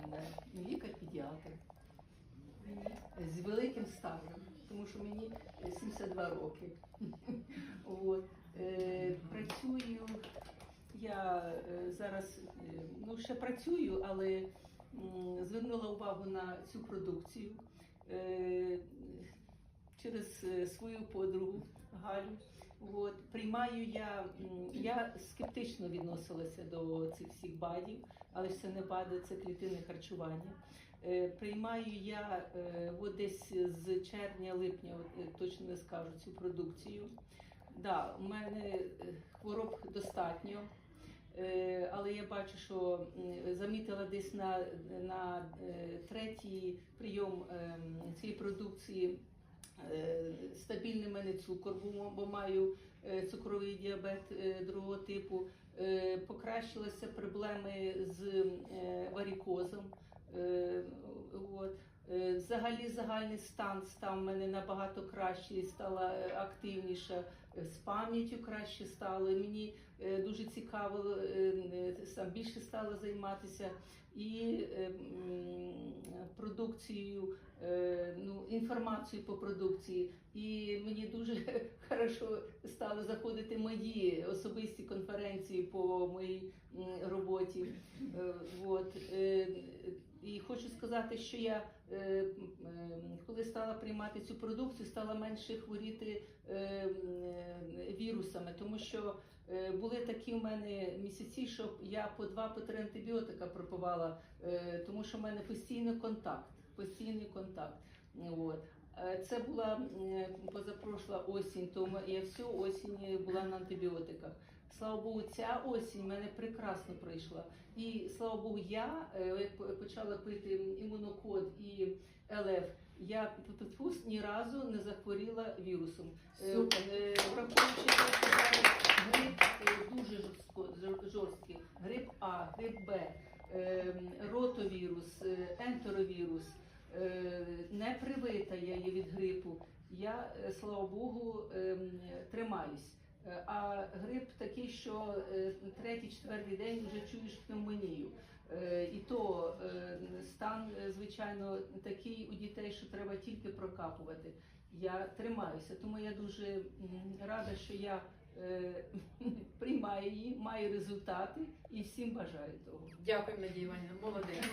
Іванівна, лікар-педіатр. З великим стажем, тому що мені 72 роки. От. Е, працюю, я е, зараз е, ну, ще працюю, але звернула увагу на цю продукцію через свою подругу Галю. От. Приймаю я, я скептично відносилася до цих всіх БАДів, але ж це не БАДи, це клітинне харчування. Е, Приймаю я е, от десь з червня-липня, е, точно не скажу цю продукцію. Да, у мене е, хвороб достатньо, е, але я бачу, що замітила десь на, на е, третій прийом ем, цієї продукції е, стабільний в мене цукор, бо, маю е, цукровий діабет е, другого типу. Е, Покращилися проблеми з е, варікозом. Е, От. Е, Взагалі загальний стан став в мене набагато кращий, стала е, активніша, е, з пам'яттю краще стало. Мені е, дуже цікаво е, е, сам більше стала займатися і м, продукцією, е, ну, інформацією по продукції. І мені дуже хорошо стали заходити мої особисті конференції по моїй роботі. Е, Вот. Е, І хочу сказати, що я коли стала приймати цю продукцію, стала менше хворіти вірусами, тому що були такі в мене місяці, що я по два по три антибіотика пропивала, е, тому що в мене постійний контакт, постійний контакт. От. Е, Це була е, позапрошла осінь, тому я всю осінь була на антибіотиках. Слава Богу, ця осінь в мене прекрасно пройшла. І слава Богу, я е, почала пити імунокод і ЛФ. Я тьфу-тьфу, ні разу не захворіла вірусом. Е, е, Враховуючи що зараз грип е, дуже жорстко, жор- жорсткий, грип А, грип Б, е, ротовірус, е, ентеровірус, е, не привита я є від грипу. Я, е, слава Богу, ем, тримаюсь. Е, А грип такий, що е, третій, четвертий день вже чуєш пневмонію. Е, І то стан, звичайно, такий у дітей, що треба тільки прокапувати. Я тримаюся, тому я дуже рада, що я приймаю її, маю результати і всім бажаю того. Дякую, Надія Іванівна, молодець.